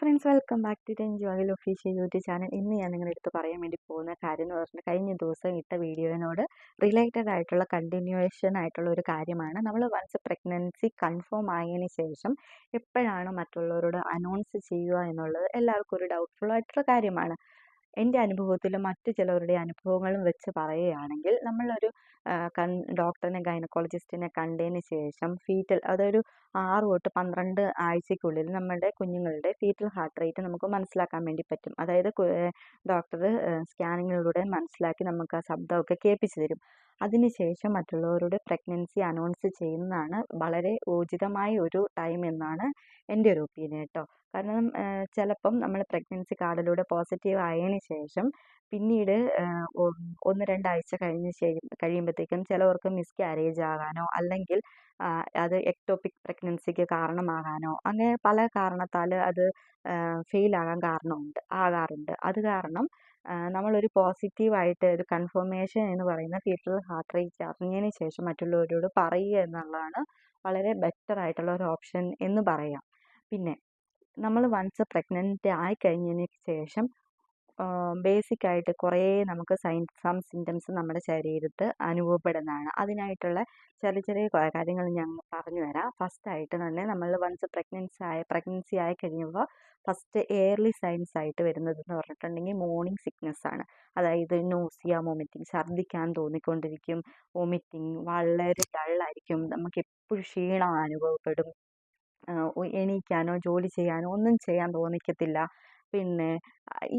Friends welcome back to ten ജോയിൽ official YouTube channel ഇന്ന് ഞാൻ നിങ്ങളുടെ അടുത്ത് പറയാൻ വേണ്ടി പോകുന്ന കാര്യം എന്ന് പറഞ്ഞാൽ കഴിഞ്ഞ ദിവസം ഇട്ട വീഡിയോയിനോട് റിലേറ്റഡ് ആയിട്ടുള്ള കണ്ടിന്യൂവേഷൻ ആയിട്ടുള്ള ഒരു കാര്യമാണ്. നമ്മൾ വൺസ് പ്രഗ്നൻസി കൺഫേം ആയതിനു ശേഷം എപ്പോഴാണ് മറ്റുള്ളവരോട് അനൗൺസ് ചെയ്യുക എന്നുള്ളത് എല്ലാവർക്കും ഒരു ഡൗട്ട്ഫുൾ ആയിട്ടുള്ള കാര്യമാണ്. എന്റെ അനുഭവത്തിലും മറ്റു ചിലവരുടെ അനുഭവങ്ങളും വെച്ച് പറയുകയാണെങ്കിൽ നമ്മളൊരു കൺ ഡോക്ടറിനെ ഗൈനക്കോളജിസ്റ്റിനെ കണ്ടതിന് ശേഷം ഫീറ്റൽ അതൊരു ആറ് തൊട്ട് പന്ത്രണ്ട് ആഴ്ചയ്ക്കുള്ളിൽ നമ്മുടെ കുഞ്ഞുങ്ങളുടെ ഫീറ്റൽ ഹാർട്ട് റേറ്റ് നമുക്ക് മനസ്സിലാക്കാൻ വേണ്ടി പറ്റും. അതായത് ഡോക്ടർ സ്കാനിങ്ങിലൂടെ മനസ്സിലാക്കി നമുക്ക് ആ ശബ്ദമൊക്കെ കേൾപ്പിച്ച് തരും. അതിനുശേഷം മറ്റുള്ളവരോട് പ്രഗ്നൻസി അനൗൺസ് ചെയ്യുന്നതാണ് വളരെ ഉചിതമായ ഒരു ടൈം എന്നാണ് എന്റെ ഒരു ഒപ്പീനിയൻ കേട്ടോ. കാരണം ചിലപ്പം നമ്മൾ പ്രഗ്നൻസി കാർഡിലൂടെ പോസിറ്റീവ് ആയതിനു ശേഷം പിന്നീട് ഒന്ന് രണ്ടാഴ്ച കഴിഞ്ഞ് കഴിയുമ്പോഴത്തേക്കും ചിലവർക്ക് മിസ്കാരേജ് ആകാനോ അല്ലെങ്കിൽ അത് എക്ടോപിക് പ്രഗ്നൻസിക്ക് കാരണമാകാനോ അങ്ങനെ പല കാരണത്താൽ അത് ഫെയിൽ ആകാൻ കാരണമുണ്ട് ആകാറുണ്ട്. അത് കാരണം നമ്മളൊരു പോസിറ്റീവായിട്ട് ഒരു കൺഫർമേഷൻ എന്ന് പറയുന്ന ഫീറ്റൽ ഹാർട്ട് റേറ്റ് അറിഞ്ഞതിന് ശേഷം മറ്റുള്ളവരോട് പറയുക എന്നുള്ളതാണ് വളരെ ബെറ്റർ ആയിട്ടുള്ള ഒരു ഓപ്ഷൻ എന്ന് പറയാം. പിന്നെ നമ്മൾ വൺസ് പ്രഗ്നന്റ് ആയി കഴിഞ്ഞതിന് ശേഷം ബേസിക് ആയിട്ട് കുറേ നമുക്ക് സൈൻ സം സിംറ്റംസ് നമ്മുടെ ശരീരത്ത് അനുഭവപ്പെടുന്നതാണ്. അതിനായിട്ടുള്ള ചെറിയ ചെറിയ കാര്യങ്ങൾ ഞാൻ പറഞ്ഞു തരാം. ഫസ്റ്റായിട്ട് തന്നെ നമ്മൾ വൺസ് പ്രഗ്നൻസി ആയ പ്രഗ്നൻസി ആയി കഴിയുമ്പോൾ ഫസ്റ്റ് എയർലി സൈൻസ് ആയിട്ട് വരുന്നതെന്ന് പറഞ്ഞിട്ടുണ്ടെങ്കിൽ മോർണിംഗ് സിക്നെസ് ആണ്. അതായത് നോസിയ വോമിറ്റിംഗ് ഛർദ്ദിക്കാൻ തോന്നിക്കൊണ്ടിരിക്കും. വോമിറ്റിംഗ് വളരെ ഡള്ളായിരിക്കും നമുക്ക് എപ്പോഴും ക്ഷീണം അനുഭവപ്പെടും. എണീക്കാനോ ജോലി ചെയ്യാനോ ഒന്നും ചെയ്യാൻ തോന്നിക്കത്തില്ല. പിന്നെ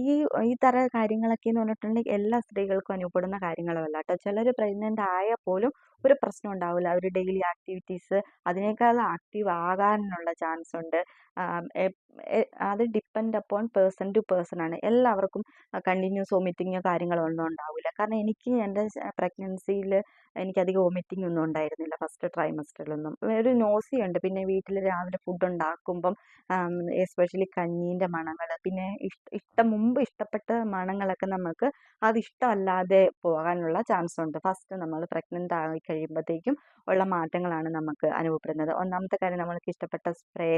ഈ ഈ തര കാര്യങ്ങളൊക്കെ എന്ന് പറഞ്ഞിട്ടുണ്ടെങ്കിൽ എല്ലാ സ്ത്രീകൾക്കും അനുഭവപ്പെടുന്ന കാര്യങ്ങളുമല്ല കേട്ടോ. ചിലർ പ്രഗ്നന്റ് ആയാൽ പോലും ഒരു പ്രശ്നം ഉണ്ടാവില്ല. അവർ ഡെയിലി ആക്ടിവിറ്റീസ് അതിനേക്കാൾ ആക്റ്റീവ് ആകാനുള്ള ചാൻസ് ഉണ്ട്. അത് depend upon person to person ആണ്. എല്ലാവർക്കും കണ്ടിന്യൂസ് വോമിറ്റിങ്ങോ കാര്യങ്ങളോ ഒന്നും ഉണ്ടാവില്ല. കാരണം എനിക്ക് എന്റെ പ്രഗ്നൻസിയിൽ എനിക്കധികം വോമിറ്റിംഗ് ഒന്നും ഉണ്ടായിരുന്നില്ല ഫസ്റ്റ് ട്രൈമസ്റ്ററിലൊന്നും ഒരു നോസി ഉണ്ട്. പിന്നെ വീട്ടിൽ രാവിലെ ഫുഡ് ഉണ്ടാക്കുമ്പം എസ്പെഷ്യലി കഞ്ഞീന്റെ മണങ്ങൾ പിന്നെ ഇഷ്ടം മുമ്പ് ഇഷ്ടപ്പെട്ട മണങ്ങളൊക്കെ നമുക്ക് അത് ഇഷ്ടമല്ലാതെ പോകാനുള്ള ചാൻസ് ഉണ്ട്. ഫസ്റ്റ് നമ്മൾ പ്രഗ്നന്റ് ആയി കഴിയുമ്പോഴത്തേക്കും ഉള്ള മാറ്റങ്ങളാണ് നമുക്ക് അനുഭവപ്പെടുന്നത്. ഒന്നാമത്തെ കാര്യം നമ്മൾക്ക് ഇഷ്ടപ്പെട്ട സ്പ്രേ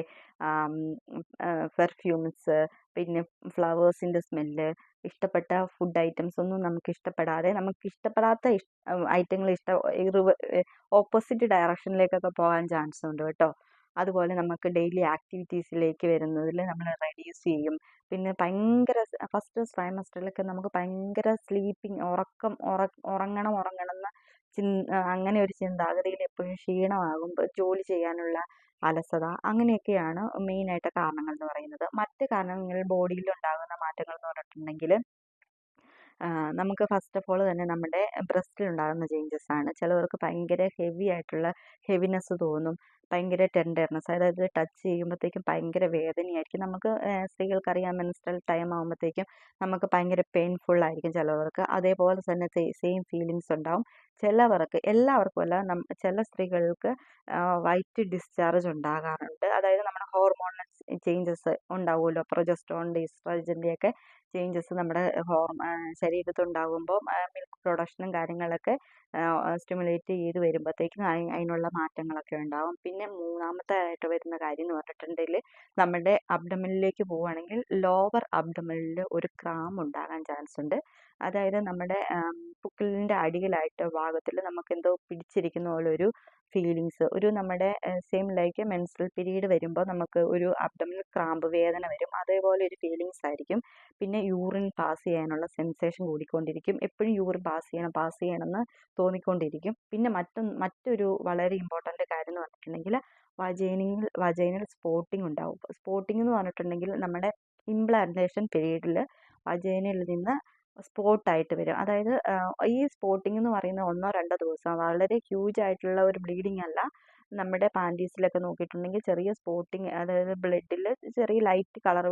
പെർഫ്യൂംസ് പിന്നെ ഫ്ലവേഴ്സിന്റെ സ്മെല്ല് ഇഷ്ടപ്പെട്ട ഫുഡ് ഐറ്റംസ് ഒന്നും നമുക്ക് ഇഷ്ടപ്പെടാതെ നമുക്ക് ഇഷ്ടപ്പെടാത്ത ഐറ്റങ്ങൾ ഇഷ്ട ഓപ്പോസിറ്റ് ഡയറക്ഷനിലേക്കൊക്കെ പോകാൻ ചാൻസ് ഉണ്ട് കേട്ടോ. അതുപോലെ നമുക്ക് ഡെയിലി ആക്ടിവിറ്റീസിലേക്ക് വരുന്നതിൽ നമ്മൾ റെഡ്യൂസ് ചെയ്യും. പിന്നെ ഭയങ്കര ഫസ്റ്റ് ട്രൈമസ്റ്ററിലൊക്കെ നമുക്ക് ഭയങ്കര സ്ലീപ്പിംഗ് ഉറക്കം ഉറങ്ങണം ഉറങ്ങണം എന്ന അങ്ങനെ ഒരു ചിന്താഗതിയിൽ എപ്പോഴും ക്ഷീണമാകും ജോലി ചെയ്യാനുള്ള അലസത അങ്ങനെയൊക്കെയാണ് മെയിനായിട്ട് കാരണങ്ങൾ എന്ന് പറയുന്നത്. മറ്റ് കാരണങ്ങൾ ബോഡിയിൽ ഉണ്ടാകുന്ന മാറ്റങ്ങൾ എന്ന് പറഞ്ഞിട്ടുണ്ടെങ്കിൽ നമുക്ക് ഫസ്റ്റ് ഓഫ് ഓൾ തന്നെ നമ്മുടെ ബ്രസ്റ്റിൽ ഉണ്ടാകുന്ന ചേഞ്ചസ് ആണ്. ചിലവർക്ക് ഭയങ്കര ഹെവി ആയിട്ടുള്ള ഹെവിനെസ് തോന്നും. ഭയങ്കര ടെൻഡർനെസ് അതായത് ടച്ച് ചെയ്യുമ്പോഴത്തേക്കും ഭയങ്കര വേദനയായിരിക്കും. നമുക്ക് സ്ത്രീകൾക്കറിയാം മെൻസ്ട്രൽ ടൈം ആകുമ്പോഴത്തേക്കും നമുക്ക് ഭയങ്കര പെയിൻഫുൾ ആയിരിക്കും ചിലവർക്ക്. അതേപോലെ തന്നെ സെയിം ഫീലിങ്സ് ഉണ്ടാവും. ചിലവർക്ക് എല്ലാവർക്കും അല്ല ചില സ്ത്രീകൾക്ക് വൈറ്റ് ഡിസ്ചാർജ് ഉണ്ടാകാറുണ്ട്. അതായത് നമ്മുടെ ഹോർമോണൽ ചേഞ്ചസ് ഉണ്ടാവുമല്ലോ. പ്രൊജസ്ട്രോൺ ഈസ്ട്രജന്റെയൊക്കെ ചേഞ്ചസ് നമ്മുടെ ഹോർമ ശരീരത്തുണ്ടാകുമ്പോൾ പ്രൊഡക്ഷനും കാര്യങ്ങളൊക്കെ സ്റ്റിമുലേറ്റ് ചെയ്ത് വരുമ്പോഴത്തേക്കും അതിനുള്ള മാറ്റങ്ങളൊക്കെ ഉണ്ടാവും. പിന്നെ മൂന്നാമത്തെ ആയിട്ട് വരുന്ന കാര്യം എന്ന് പറഞ്ഞിട്ടുണ്ടെങ്കിൽ നമ്മുടെ അബ്ഡമനിലേക്ക് പോവുകയാണെങ്കിൽ ലോവർ അബ്ഡമനിൽ ഒരു ക്രാം ഉണ്ടാകാൻ ചാൻസ് ഉണ്ട്. അതായത് നമ്മുടെ പുക്കിളിന്റെ അടിയിലായിട്ട് ഭാഗത്തിൽ നമുക്ക് എന്തോ പിടിച്ചിരിക്കുന്ന പോലെ ഒരു ഫീലിങ്സ്. ഒരു നമ്മുടെ സെയിം ലൈക്ക് മെൻസ്ട്രൽ പീരീഡ് വരുമ്പോൾ നമുക്ക് ഒരു അബ്ഡമിനൽ ക്രാമ്പ് വേദന വരും. അതേപോലെ ഒരു ഫീലിങ്സ് ആയിരിക്കും. പിന്നെ യൂറിൻ പാസ് ചെയ്യാനുള്ള സെൻസേഷൻ കൂടിക്കൊണ്ടിരിക്കും. എപ്പോഴും യൂറിൻ പാസ് ചെയ്യണം പാസ് ചെയ്യണമെന്ന് തോന്നിക്കൊണ്ടിരിക്കും. പിന്നെ മറ്റൊന്ന് മറ്റൊരു വളരെ ഇമ്പോർട്ടന്റ് കാര്യം എന്ന് പറഞ്ഞിട്ടുണ്ടെങ്കിൽ വജൈനിൽ വജൈനൽ സ്പോട്ടിംഗ് ഉണ്ടാവും. സ്പോട്ടിംഗ് എന്ന് പറഞ്ഞിട്ടുണ്ടെങ്കിൽ നമ്മുടെ ഇംപ്ലാന്റേഷൻ പീരീഡിൽ വജൈനിൽ നിന്ന് സ്പോട്ടായിട്ട് വരും. അതായത് ഈ സ്പോട്ടിംഗ് എന്ന് പറയുന്ന ഒന്നോ രണ്ടോ ദിവസം വളരെ ഹ്യൂജ് ആയിട്ടുള്ള ഒരു ബ്ലീഡിംഗ് അല്ല നമ്മുടെ പാന്റീസിലൊക്കെ നോക്കിയിട്ടുണ്ടെങ്കിൽ ചെറിയ സ്പോട്ടിങ് അതായത് ബ്ലഡിൽ ചെറിയ ലൈറ്റ് കളർ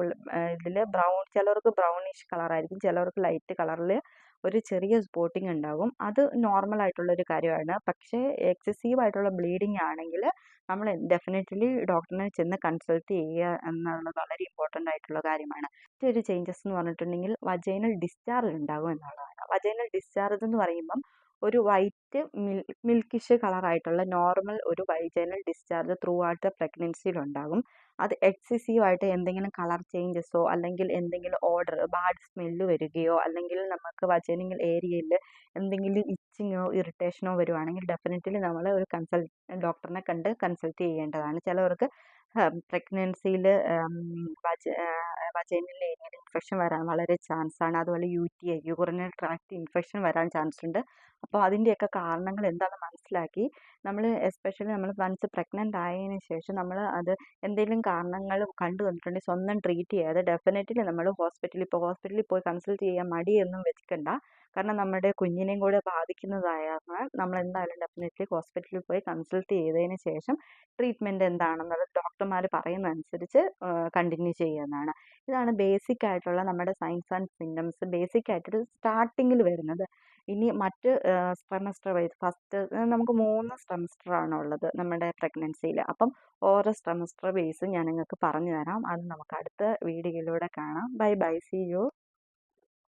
ഇതിൽ ബ്രൗൺ ചിലർക്ക് ബ്രൗണിഷ് കളറായിരിക്കും ചിലർക്ക് ലൈറ്റ് കളറിൽ ഒരു ചെറിയ സ്പോട്ടിങ് ഉണ്ടാകും. അത് നോർമൽ ആയിട്ടുള്ള ഒരു കാര്യമാണ്. പക്ഷേ എക്സസീവ് ആയിട്ടുള്ള ബ്ലീഡിങ് ആണെങ്കിൽ നമ്മൾ ഡെഫിനറ്റ്ലി ഡോക്ടറിനെ ചെന്ന് കൺസൾട്ട് ചെയ്യുക എന്നുള്ളത് വളരെ ഇമ്പോർട്ടന്റ് ആയിട്ടുള്ള കാര്യമാണ്. മറ്റൊരു ചേഞ്ചസ് എന്ന് പറഞ്ഞിട്ടുണ്ടെങ്കിൽ വജൈനൽ ഡിസ്ചാർജ് ഉണ്ടാകും എന്നുള്ളതാണ്. വജൈനൽ ഡിസ്ചാർജ് എന്ന് പറയുമ്പം ഒരു വൈറ്റ് മിൽ മിൽക്കിഷ് കളറായിട്ടുള്ള നോർമൽ ഒരു vaginal discharge through out the പ്രഗ്നൻസിയിലുണ്ടാകും അത് എക്സസീവ് ആയിട്ട് എന്തെങ്കിലും കളർ ചേഞ്ചസോ അല്ലെങ്കിൽ എന്തെങ്കിലും ഓർഡർ ബാഡ് സ്മെല്ല് വരികയോ അല്ലെങ്കിൽ നമുക്ക് വജനിങ്ങൽ ഏരിയയിൽ എന്തെങ്കിലും ഇച്ചിങ്ങോ ഇറിറ്റേഷനോ വരുവാണെങ്കിൽ ഡെഫിനറ്റ്ലി നമ്മൾ ഒരു കൺസൾട്ട് ഡോക്ടറിനെ കണ്ട് കൺസൾട്ട് ചെയ്യേണ്ടതാണ്. ചിലവർക്ക് പ്രഗ്നൻസിയിൽ വജ വജൈനൽ ഏരിയയിൽ ഇൻഫെക്ഷൻ വരാൻ വളരെ ചാൻസ് ആണ്. അതുപോലെ U T I urinal tract infection വരാൻ ചാൻസ് ഉണ്ട്. അപ്പോൾ അതിന്റെയൊക്കെ കാരണങ്ങൾ എന്താണെന്ന് മനസ്സിലാക്കി നമ്മൾ എസ്പെഷ്യലി നമ്മൾ വൺസ് പ്രഗ്നന്റ് ആയതിനു ശേഷം നമ്മൾ അത് എന്തെങ്കിലും കാരണങ്ങൾ കണ്ടു വന്നിട്ടുണ്ടെങ്കിൽ സ്വന്തം ട്രീറ്റ് ചെയ്യാതെ ഡെഫിനറ്റ്ലി നമ്മൾ ഹോസ്പിറ്റലിൽ ഇപ്പോൾ ഹോസ്പിറ്റലിൽ പോയി കൺസൾട്ട് ചെയ്യാൻ മടിയൊന്നും വെക്കണ്ട. കാരണം നമ്മുടെ കുഞ്ഞിനെയും കൂടെ ബാധിക്കുന്നതായതിനാൽ നമ്മൾ എന്തായാലും ഡെഫിനറ്റ്ലി ഹോസ്പിറ്റലിൽ പോയി കൺസൾട്ട് ചെയ്തതിന് ശേഷം ട്രീറ്റ്മെന്റ് എന്താണെന്നുള്ളത് ഡോക്ടർമാർ പറയുന്നതനുസരിച്ച് കണ്ടിന്യൂ ചെയ്യുന്നതാണ്. ഇതാണ് ബേസിക് ആയിട്ടുള്ള നമ്മുടെ സൈൻസ് ആൻഡ് സിംറ്റംസ് ബേസിക് ആയിട്ട് സ്റ്റാർട്ടിങ്ങിൽ വരുന്നത്. ഇനി മറ്റ് സ്ട്രെമസ്റ്റർ വൈസ് ഫസ്റ്റ് നമുക്ക് മൂന്ന് സെമസ്റ്റർ ആണ് ഉള്ളത് നമ്മുടെ പ്രഗ്നൻസിയിൽ അപ്പം ഓരോ സെമസ്റ്റർ ബേസ് ഞാൻ നിങ്ങൾക്ക് പറഞ്ഞു തരാം അത് നമുക്ക് അടുത്ത വീഡിയോയിലൂടെ കാണാം. Bye bye C U